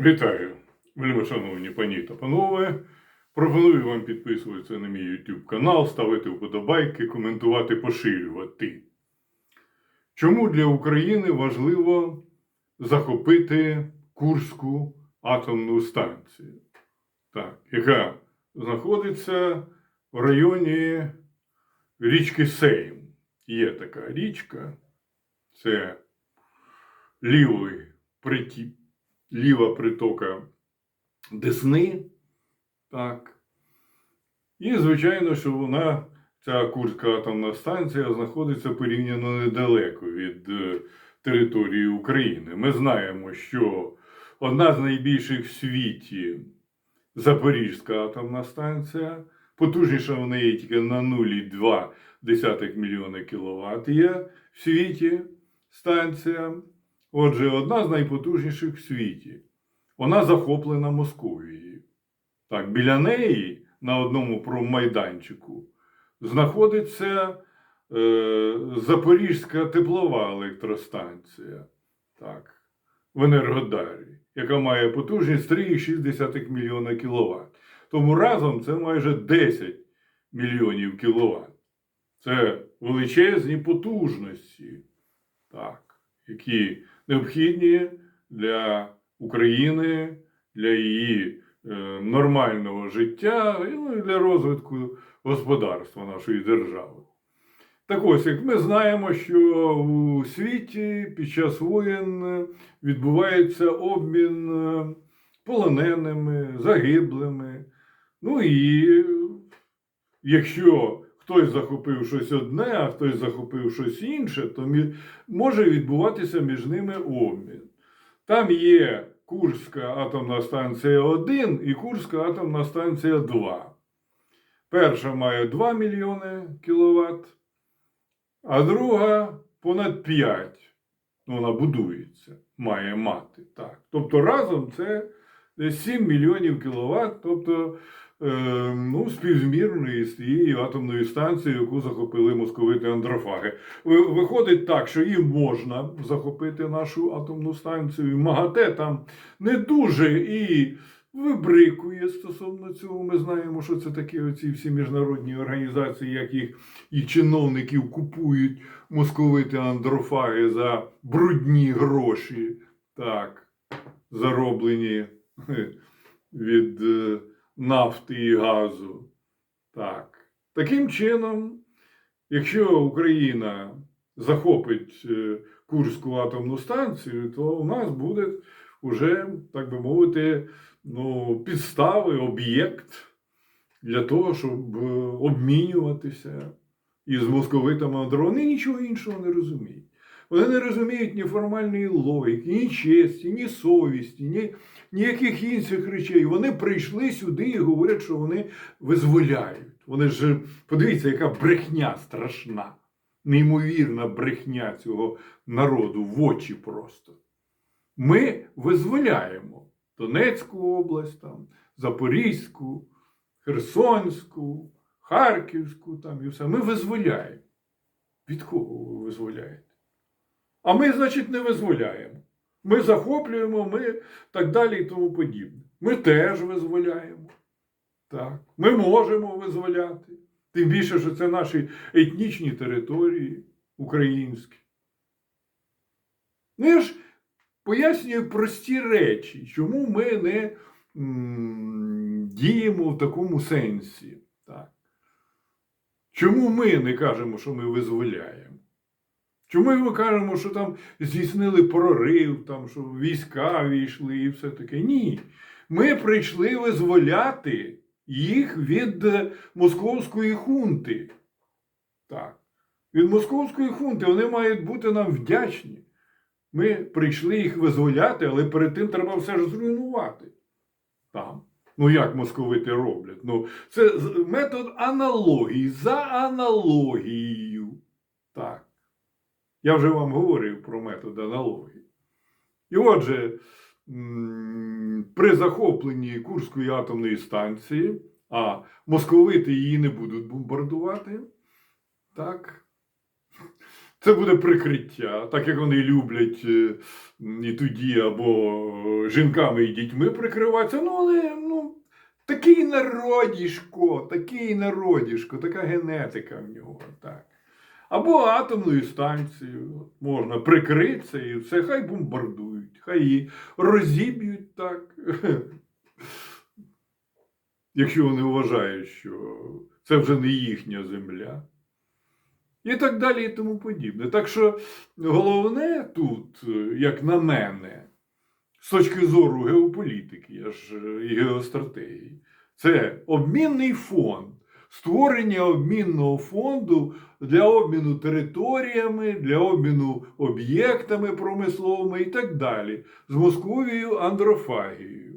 Вітаю, вельми шановні пані та панове. Пропоную вам підписуватися на мій YouTube канал, ставити вподобайки, коментувати, поширювати. Чому для України важливо захопити Курську атомну станцію, так, яка знаходиться в районі річки Сейм. Є така річка, це лівий притік ліва притока Десни. Так. І, звичайно, що вона, ця Курська атомна станція, знаходиться порівняно недалеко від е, території України. Ми знаємо, що одна з найбільших в світі Запорізька атомна станція, потужніша в неї тільки на 0,2 мільйони кВт є в світі станція. Отже, одна з найпотужніших в світі. Вона захоплена Московією. Так, біля неї на одному промайданчику знаходиться е, Запорізька теплова електростанція. Так, в Енергодарі, яка має потужність 3,6 мільйона кВт. Тому разом це майже 10 мільйонів кВт. Це величезні потужності, так, які необхідні для України, для її е, нормального життя і ну, для розвитку господарства нашої держави. Так ось, як ми знаємо, що у світі під час воєн відбувається обмін е, полоненими, загиблими. Ну і якщо хтось захопив щось одне, а хтось захопив щось інше, то може відбуватися між ними обмін. Там є Курська атомна станція 1 і Курська атомна станція 2. Перша має 2 мільйони кВт, а друга понад 5. Ну, Вона будується, має мати. Так. Тобто разом це 7 мільйонів кВт, тобто е, ну, співзмірної з тією атомною станцією, яку захопили московити андрофаги. Виходить так, що їм можна захопити нашу атомну станцію. МАГАТЕ там не дуже і вибрикує стосовно цього. Ми знаємо, що це такі оці всі міжнародні організації, як їх і чиновників купують московити андрофаги за брудні гроші, так, зароблені від е, нафти і газу. Так. Таким чином, якщо Україна захопить е, Курську атомну станцію, то у нас буде вже, так би мовити, ну, підстави, об'єкт для того, щоб е, обмінюватися із московитами. Вони нічого іншого не розуміють. Вони не розуміють ні формальної логіки, ні честі, ні совісті, ні ніяких інших речей. Вони прийшли сюди і говорять, що вони визволяють. Вони ж подивіться, яка брехня страшна, неймовірна брехня цього народу в очі просто. Ми визволяємо Донецьку область, там, Запорізьку, Херсонську, Харківську там і все. Ми визволяємо. Від кого ви визволяєте? А ми, значить, не визволяємо. Ми захоплюємо, ми так далі і тому подібне. Ми теж визволяємо. Так. Ми можемо визволяти. Тим більше, що це наші етнічні території українські. Ну, я ж пояснюю прості речі, чому ми не м, діємо в такому сенсі. Так. Чому ми не кажемо, що ми визволяємо? Чому ми кажемо, що там здійснили прорив, там, що війська війшли і все таке? Ні. Ми прийшли визволяти їх від е, московської хунти. Так. Від московської хунти вони мають бути нам вдячні. Ми прийшли їх визволяти, але перед тим треба все ж зруйнувати. Там. Ну, як московити роблять? Ну, це метод аналогії, за аналогією. Так. Я вже вам говорив про метод аналогії. І отже, при захопленні Курської атомної станції, а московити її не будуть бомбардувати, так, Це буде прикриття, так як вони люблять е, і тоді або жінками і дітьми прикриватися. Ну, але ну, такий народішко, такий народішко, така генетика в нього. Так. Або атомною станцією можна прикритися і все, хай бомбардують, хай її розіб'ють так. Якщо вони вважають, що це вже не їхня земля. І так далі, і тому подібне. Так що головне тут, як на мене, з точки зору геополітики, я ж і геостратегії, це обмінний фонд, створення обмінного фонду для обміну територіями, для обміну об'єктами промисловими і так далі з Московією андрофагією.